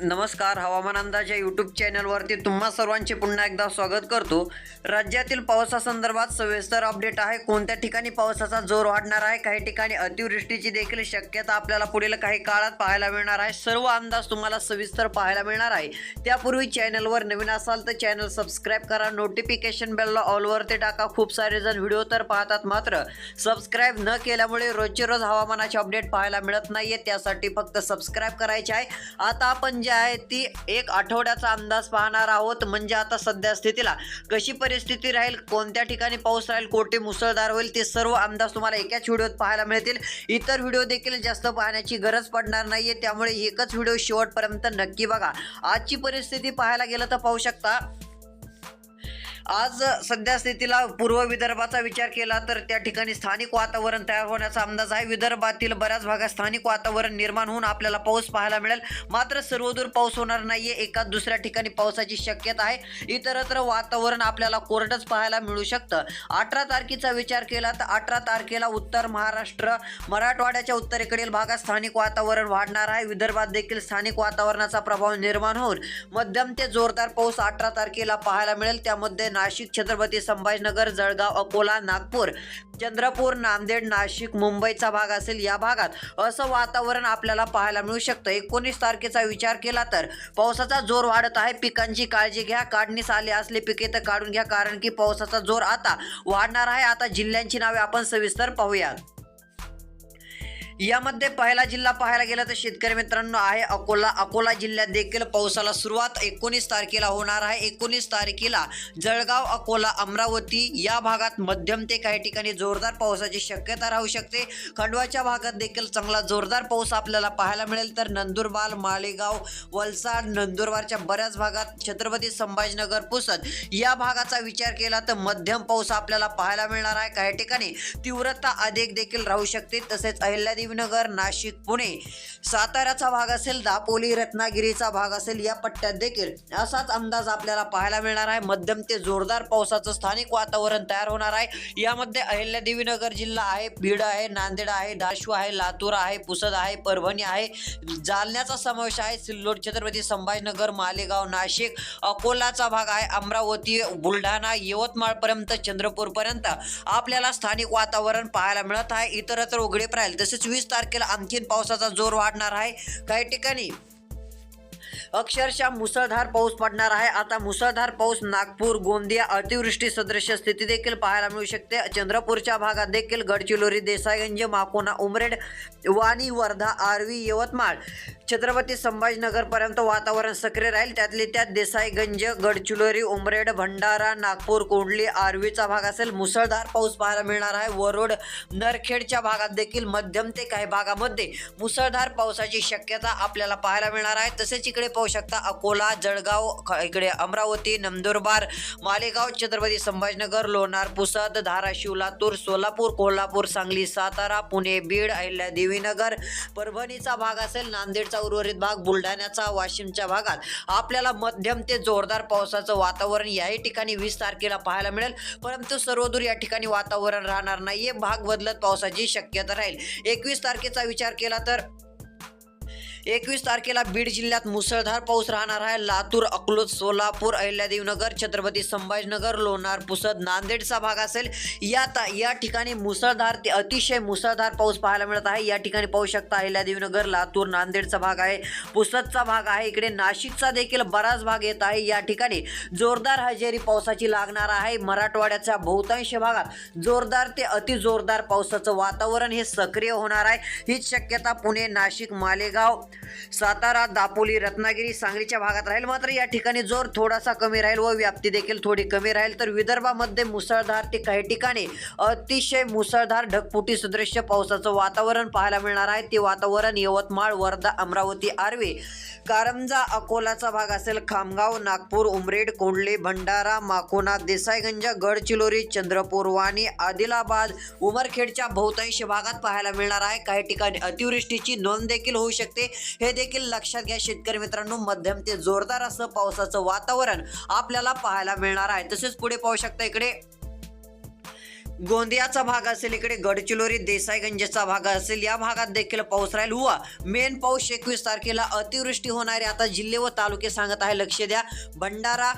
नमस्कार हवामान अंदाज या यूट्यूब चॅनलवरती तुम्हा सर्वांचे पुन्हा एकदा स्वागत करतो. राज्यातील पावसासंदर्भात सविस्तर अपडेट आहे. कोणत्या ठिकाणी पावसाचा जोर वाढणार आहे? काही ठिकाणी अतिवृष्टीची देखील शक्यता आपल्याला पुढील काही काळात पाहायला मिळणार आहे. सर्व अंदाज तुम्हाला सविस्तर पाहायला मिळणार आहे. त्यापूर्वी चॅनलवर नवीन असाल तर चॅनल सबस्क्राईब करा. नोटिफिकेशन बेलला ऑलवरती टाका. खूप सारे जण व्हिडिओ तर पाहतात मात्र सबस्क्राईब न केल्यामुळे रोजचे रोज हवामानाचे अपडेट पाहायला मिळत नाहीये. त्यासाठी फक्त सबस्क्राईब करायचे आहे. आता आपण जे आहे ती एक आठवड्याचा अंदाज पाहणार आहोत. म्हणजे आता सध्या स्थितीला कशी परिस्थिती राहील कोणत्या ठिकाणी पाऊस राहील कोठे मुसळधार होईल ते सर्व अंदाज तुम्हाला एकाच व्हिडिओत पाहायला मिळतील. इतर व्हिडिओ देखील जास्त पाहण्याची गरज पडणार नाहीये. त्यामुळे एकच व्हिडिओ शेवटपर्यंत नक्की बघा. आजची परिस्थिती पाहायला गेलं तर पाहू शकता आज सध्या स्थितीला पूर्व विदर्भाचा विचार केला तर त्या ठिकाणी स्थानिक वातावरण तयार होण्याचा अंदाज आहे. विदर्भातील बऱ्याच भागात स्थानिक वातावरण निर्माण होऊन आपल्याला पाऊस पाहायला मिळेल. मात्र सर्वदूर पाऊस होणार नाहीये. एका दुसऱ्या ठिकाणी पावसाची शक्यता आहे. इतरत्र वातावरण आपल्याला कोरडंच पाहायला मिळू शकतं. अठरा तारखेचा विचार केला तर अठरा तारखेला उत्तर महाराष्ट्र मराठवाड्याच्या उत्तरेकडील भागात स्थानिक वातावरण वाढणार आहे. विदर्भात देखील स्थानिक वातावरणाचा प्रभाव निर्माण होऊन मध्यम ते जोरदार पाऊस अठरा तारखेला पाहायला मिळेल. त्यामध्ये नाशिक छत्रपती संभाजीनगर जळगाव अकोला नागपूर चंद्रपूर नांदेड नाशिक मुंबईचा भाग असेल या भागात. असं वातावरण आपल्याला पाहायला मिळू शकतं. एकोणीस तारखेचा विचार केला तर पावसाचा जोर वाढत आहे. पिकांची काळजी घ्या. काढणीस आले असले पिके तर काढून घ्या. कारण की पावसाचा जोर आता वाढणार आहे. आता जिल्ह्यांची नावे आपण सविस्तर पाहूयात यामध्ये पहिला जिल्हा पाहायला गेला तर शेतकरी मित्रांनो आहे अकोला. अकोला जिल्ह्यात देखील पावसाला सुरुवात एकोणीस तारखेला होणार आहे. एकोणीस तारखेला जळगाव अकोला अमरावती या भागात मध्यम ते काही ठिकाणी जोरदार पावसाची शक्यता राहू शकते. खंडवाच्या भागात देखील चांगला जोरदार पाऊस आपल्याला पाहायला मिळेल. तर नंदुरबार मालेगाव वलसाड नंदुरबारच्या बऱ्याच भागात छत्रपती संभाजीनगर पुसद या भागाचा विचार केला तर मध्यम पाऊस आपल्याला पाहायला मिळणार आहे. काही ठिकाणी तीव्रता अधिक देखील राहू शकते. तसेच अहिल्यादेवीनगर नाशिक पुणे. साताऱ्याचा भाग असेल दापोली रत्नागिरीचा भाग असेल या पट्ट्यात देखील असाच अंदाज आपल्याला पाहायला मिळणार आहे. मध्यम ते जोरदार पावसाचं स्थानिक वातावरण तयार होणार आहे. यामध्ये अहिल्यादेवीनगर जिल्हा आहे बीड आहे नांदेड आहे धाशू आहे लातूर आहे पुसद आहे परभणी आहे. जालन्याचा समावेश आहे सिल्लोड छत्रपती संभाजीनगर मालेगाव नाशिक. अकोलाचा भाग आहे अमरावती बुलढाणा यवतमाळपर्यंत चंद्रपूरपर्यंत आपल्याला स्थानिक वातावरण पाहायला मिळत आहे. इतरत्र उघडे राहील तसेच वीस तारखेला आणखीन पावसाचा जोर वाढणार आहे. काही ठिकाणी अक्षरशः मुसळधार पाऊस पडणार आहे. आता मुसळधार पाऊस नागपूर गोंदिया अतिवृष्टी सदृश स्थिती देखील पाहायला मिळू शकते. चंद्रपूरच्या भागात देखील गडचिरोली देसाईगंज माकोना उमरेड वाणी वर्धा आर्वी यवतमाळ छत्रपती संभाजीनगरपर्यंत वातावरण सक्रिय राहील. त्यातले त्यात देसाईगंज गडचिरोली उमरेड भंडारा नागपूर कोंडली आर्वीचा भाग असेल. मुसळधार पाऊस पाहायला मिळणार आहे. वरोड नरखेडच्या भागात देखील मध्यम ते काही भागामध्ये मुसळधार पावसाची शक्यता आपल्याला पाहायला मिळणार आहे. तसेच इकडे पाहू शकता अकोला जळगाव ख- इकडे अमरावती नंदुरबार मालेगाव छत्रपती संभाजीनगर लोणार पुसद धाराशिव लातूर सोलापूर कोल्हापूर सांगली सातारा पुणे बीड अहिल्या देवीनगर परभणीचा भाग असेल. नांदेड नांदेडचा उर्वरित भाग बुलढाण्याचा वाशिमच्या भागात. आपल्याला मध्यम ते जोरदार पावसाचं वातावरण याही ठिकाणी वीस तारखेला पाहायला मिळेल. परंतु सर्वदूर या ठिकाणी वातावरण राहणार नाहीये. भाग बदलत पावसाची शक्यता राहील. एकवीस तारखेचा विचार केला तर एकवीस तारखेला बीड जिल्ह्यात मुसळधार पाऊस राहणार आहे. लातूर अकलूज सोलापूर अहिल्यादेवीनगर छत्रपती संभाजीनगर लोणार पुसद नांदेडचा भाग असेल. या ता या ठिकाणी मुसळधार ते अतिशय मुसळधार पाऊस पाहायला मिळत आहे. या ठिकाणी पाहू शकता अहिल्यादेवीनगर लातूर नांदेडचा भाग आहे. पुसदचा भाग आहे. इकडे नाशिकचा देखील बराच भाग येत आहे. या ठिकाणी जोरदार हजेरी पावसाची लागणार आहे. मराठवाड्याच्या बहुतांश भागात जोरदार ते अति जोरदार पावसाचं वातावरण हे सक्रिय होणार आहे. हीच शक्यता पुणे नाशिक मालेगाव सातारा दापोली रत्नागिरी सांगलीच्या भागात राहील. मात्र या ठिकाणी जोर थोडासा कमी राहील व व्याप्ती देखील थोडी कमी राहील. तर विदर्भामध्ये मुसळधार ते काही ठिकाणी अतिशय मुसळधार ढगफुटी सदृश्य पावसाचं वातावरण पाहायला मिळणार आहे. ते वातावरण यवतमाळ वर्धा अमरावती आर्वे कारंजा अकोलाचा भाग असेल खामगाव नागपूर उमरेड कोंडले भंडारा माकोना देसाईगंज गडचिरोली चंद्रपूर वाणी आदिलाबाद उमरखेडच्या बहुतांश भागात पाहायला मिळणार आहे. काही ठिकाणी अतिवृष्टीची नोंद देखील होऊ शकते. हे देखील लक्षात घ्या शेतकरी मित्रांनो मध्यम ते जोरदार असं पावसाचं वातावरण आपल्याला पाहायला मिळणार आहे. तसेच पुढे पाहू शकता इकडे. गोंदियाचा भाग असेल इकडे गडचिरोली देसाईगंजचा भाग असेल या भागात देखील पाऊस राहील. व मेन पाऊस एकवीस तारखेला अतिवृष्टी होणारे आता जिल्हे व तालुके सांगत आहे लक्ष द्या. भंडारा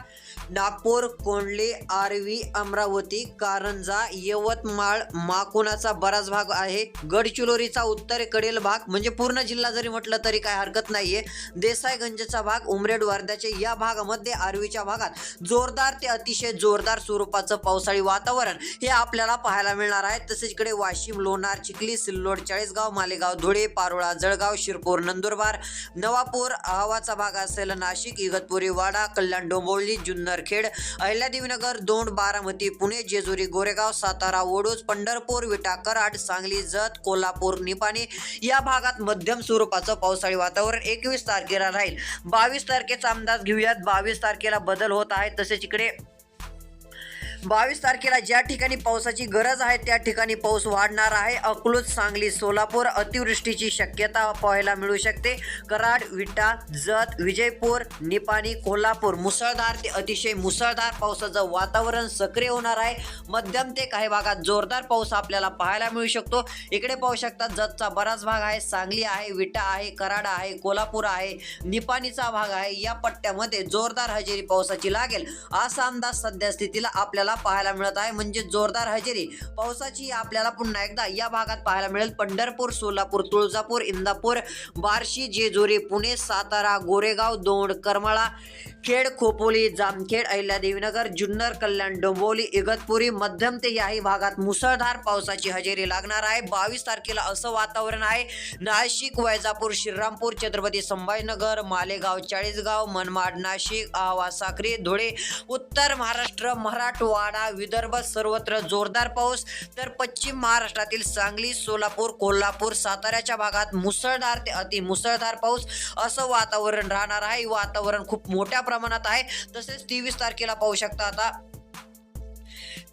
नागपूर कोंडली आर्वी अमरावती कारंजा यवतमाळ माकुणाचा बराच भाग आहे. गडचिरोलीचा उत्तरेकडील भाग म्हणजे पूर्ण जिल्हा जरी म्हटलं तरी काय हरकत नाहीये. देसाईगंजचा भाग उमरेड वर्ध्याचे या भागामध्ये आर्वीच्या भागात जोरदार ते अतिशय जोरदार स्वरूपाचं पावसाळी वातावरण हे आपल्या आपल्याला पाहायला मिळणार आहेत तसेच इकडे वाशिम लोणार चिखली सिल्लोड चाळीसगाव मालेगाव धुळे पारोळा जळगाव शिरपूर नंदुरबार नवापूर अहवाचा भाग असेल नाशिक इगतपुरी वाडा कल्याण डोंबिवली जुन्नरखेड अहिल्यादेवीनगर दोंड बारामती पुणे जेजुरी गोरेगाव सातारा ओडूस पंढरपूर विटा कराड सांगली जत कोल्हापूर निपाणी या भागात मध्यम स्वरूपाचं पावसाळी वातावरण एकवीस तारखेला राहील. बावीस तारखेचा अंदाज घेऊयात. बावीस तारखेला बदल होत आहे. तसेच इकडे बावीस तारखेला ज्या ठिकाणी पावसाची गरज आहे त्या ठिकाणी पाऊस वाढणार आहे. अकलूज सांगली सोलापूर अतिवृष्टीची शक्यता पाहायला मिळू शकते. कराड विटा जत विजयपूर निपाणी कोल्हापूर मुसळधार ते अतिशय मुसळधार पावसाचं वातावरण सक्रिय होणार आहे. मध्यम ते काही भागात जोरदार पाऊस आपल्याला पाहायला मिळू शकतो. इकडे पाहू शकता जतचा बराच भाग आहे. सांगली आहे विटा आहे कराड आहे कोल्हापूर आहे निपाणीचा भाग आहे. या पट्ट्यामध्ये जोरदार हजेरी पावसाची लागेल. असा अंदाज सध्या स्थितीला आपल्याला पाहायला मिळत आहे. म्हणजे जोरदार हजेरी. पावसाची आपल्याला पुन्हा एकदा या भागात पाहायला मिळेल. पंढरपूर सोलापूर तुळजापूर इंदापूर बार्शी जेजुरी पुणे सातारा गोरेगाव दोंड करमाळा खेड खोपोली जामखेड अहिल्यादेवीनगर जुन्नर कल्याण डोंबोली इगतपुरी मध्यम ते याही भागात मुसळधार पावसाची हजेरी लागणार आहे. बावीस तारखेला असं वातावरण आहे. नाशिक वैजापूर श्रीरामपूर छत्रपती संभाजीनगर मालेगाव चाळीसगाव मनमाड नाशिक आवा साक्री धुळे उत्तर महाराष्ट्र मराठवाडा विदर्भ सर्वत्र जोरदार पाऊस. तर पश्चिम महाराष्ट्रातील सांगली सोलापूर कोल्हापूर साताऱ्याच्या भागात मुसळधार ते अति मुसळधार पाऊस. असं वातावरण राहणार आहे. वातावरण खूप मोठ्या प्रमाणात आहे. तसेच तेवीस तारखेला पाहू शकता आता.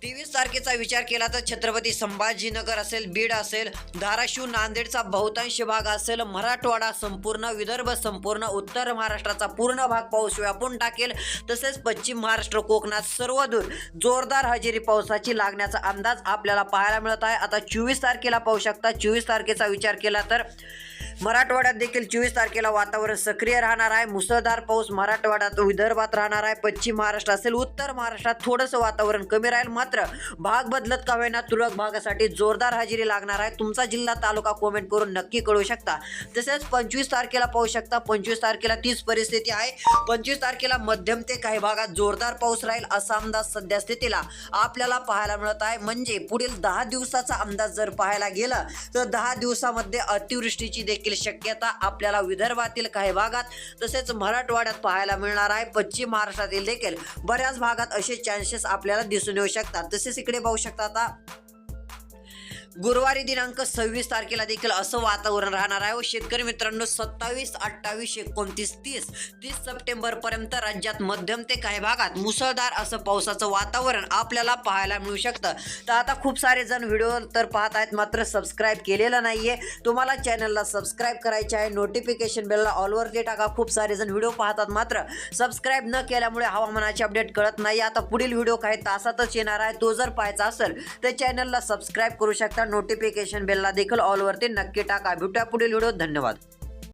तेवीस तारखेचा विचार केला तर छत्रपती संभाजीनगर असेल बीड असेल धाराशिव नांदेडचा बहुतांश भाग असेल मराठवाडा संपूर्ण विदर्भ संपूर्ण उत्तर महाराष्ट्राचा पूर्ण भाग पाऊस व्यापून टाकेल. तसेच पश्चिम महाराष्ट्र कोकणात सर्वदूर जोरदार हजेरी पावसाची लागण्याचा अंदाज आपल्याला पाहायला मिळत आहे. आता चोवीस तारखेला पाहू शकता. चोवीस तारखेचा विचार केला तर मराठवाड्यात देखील चोवीस तारखेला वातावरण सक्रिय राहणार आहे. मुसळधार पाऊस मराठवाड्यात विदर्भात राहणार आहे. पश्चिम महाराष्ट्र असेल उत्तर महाराष्ट्रात थोडंसं वातावरण कमी राहील. मात्र भाग बदलत का होईना तुरळक भागासाठी जोरदार हजेरी लागणार आहे. तुमचा जिल्हा तालुका कॉमेंट करून नक्की कळू शकता. तसेच पंचवीस तारखेला पाहू शकता. पंचवीस तारखेला तीच परिस्थिती आहे. पंचवीस तारखेला मध्यम ते काही भागात जोरदार पाऊस राहील असा अंदाज सध्या स्थितीला आपल्याला पाहायला मिळत आहे. म्हणजे पुढील दहा दिवसाचा अंदाज जर पाहायला गेला तर दहा दिवसामध्ये अतिवृष्टीची देखील देखील शक्यता आपल्याला विदर्भातील काही भागात तसेच मराठवाड्यात पाहायला मिळणार आहे. पश्चिम महाराष्ट्रातील देखील बऱ्याच भागात असे चान्सेस आपल्याला दिसून येऊ शकतात. तसेच इकडे पाहू शकता आता गुरुवारी दिनांक सव्वीस तारखेला देखील असं वातावरण राहणार आहे. व शेतकरी मित्रांनो सत्तावीस अठ्ठावीस एकोणतीस तीस तीस सप्टेंबर पर्यंत राज्यात मध्यम ते काही भागात मुसळधार असं पावसाचं वातावरण आपल्याला पाहायला मिळू शकतं. तर आता खूप सारे जण व्हिडिओ तर पाहत आहेत मात्र सबस्क्राईब केलेलं नाहीये. तुम्हाला चॅनलला सबस्क्राईब करायचे आहे नोटिफिकेशन बेलला ऑलवरती टाका. खूप सारे जण व्हिडिओ पाहतात मात्र सबस्क्राईब न केल्यामुळे हवामानाचे अपडेट कळत नाही. आता पुढील व्हिडिओ काही तासातच येणार आहे. तो जर पाहायचा असेल तर चॅनलला सबस्क्राईब करू शकता. नोटिफिकेशन बेलला देखील ऑलवरती नक्की टाका. भेटूया पुढील व्हिडिओ धन्यवाद.